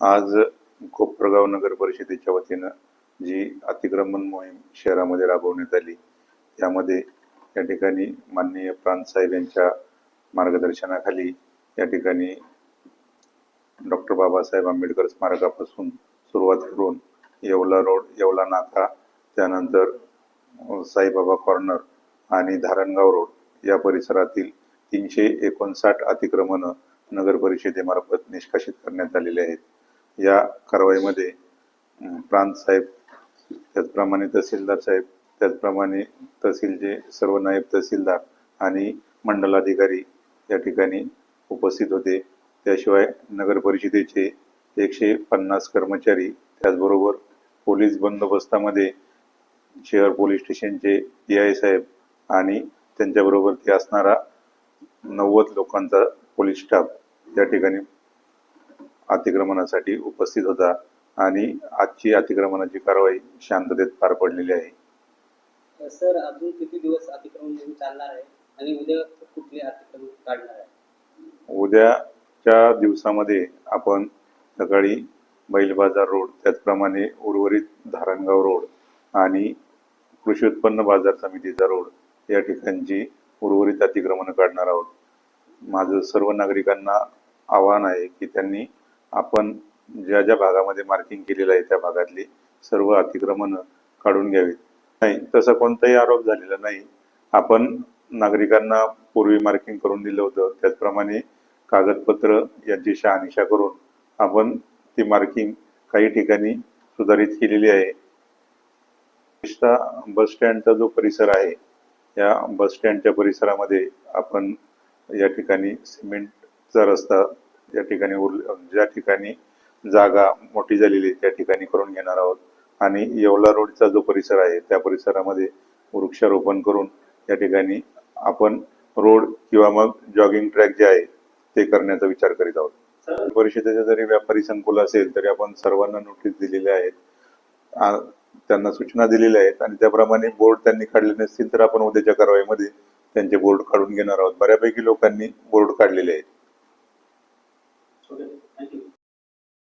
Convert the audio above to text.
आज कोपरगाव नगर परिषदेच्या वतीनं जी अतिक्रमण मोहीम शहरामध्ये राबवण्यात आली त्यामध्ये या ठिकाणी माननीय प्रांतसाहेब यांच्या मार्गदर्शनाखाली या ठिकाणी डॉक्टर बाबासाहेब आंबेडकर स्मारकापासून सुरुवात करून येवला रोड येवला नाका त्यानंतर साईबाबा कॉर्नर आणि धारणगाव रोड या परिसरातील तीनशे एकोणसाठ अतिक्रमणं नगर परिषदेमार्फत निष्कासित करण्यात आलेले आहेत. या कारवाईमध्ये प्रांत साहेब त्याचप्रमाणे तहसीलदार साहेब त्याचप्रमाणे तहसीलचे सर्व नायब तहसीलदार आणि मंडलाधिकारी या ठिकाणी उपस्थित होते. त्याशिवाय नगर परिषदेचे एकशे पन्नास कर्मचारी त्याचबरोबर पोलीस बंदोबस्तामध्ये शहर पोलीस स्टेशनचे डी आय साहेब आणि त्यांच्याबरोबर ते असणारा नव्वद लोकांचा पोलीस स्टाफ या ठिकाणी अतिक्रमणासाठी उपस्थित होता आणि आजची अतिक्रमणाची कारवाई शांततेत पार पडलेली आहे. सर अजून किती दिवस अतिक्रमण चालणार आहे आणि उद्या कुठले अतिक्रमण काढणार आहे? उद्याच्या दिवसामध्ये आपण सकाळी बैल बाजार रोड त्याचप्रमाणे उर्वरित धारणगाव रोड आणि कृषी उत्पन्न बाजार समितीचा रोड या ठिकाणची उर्वरित अतिक्रमणं काढणार आहोत. माझं सर्व नागरिकांना आवाहन आहे की त्यांनी आपण ज्या ज्या भागामध्ये मार्किंग केलेलं आहे त्या भागातली सर्व अतिक्रमणं काढून घ्यावीत नाही तसा कोणताही आरोप झालेला नाही. आपण नागरिकांना पूर्वी मार्किंग करून दिलं होतं. त्याचप्रमाणे कागदपत्र यांची शहानिशा करून आपण ती मार्किंग काही ठिकाणी सुधारित केलेली आहे. विशेषतः बस स्टँडचा जो परिसर आहे या बस स्टँडच्या परिसरामध्ये आपण या ठिकाणी सिमेंटचा रस्ता ज्या ठिकाणी उरले ज्या ठिकाणी जागा मोठी झालेली आहे त्या ठिकाणी करून घेणार आहोत. आणि येवला रोडचा जो परिसर आहे त्या परिसरामध्ये वृक्षारोपण करून या ठिकाणी आपण रोड किंवा मग जॉगिंग ट्रॅक जे आहे ते करण्याचा विचार करीत आहोत. परिषदेचे जरी व्यापारी संकुल असेल तरी आपण सर्वांना नोटीस दिलेल्या आहेत. त्यांना सूचना दिलेल्या आहेत आणि त्याप्रमाणे बोर्ड त्यांनी काढले नसतील तर आपण उद्याच्या कारवाईमध्ये त्यांचे बोर्ड काढून घेणार आहोत. बऱ्यापैकी लोकांनी बोर्ड काढलेले आहेत.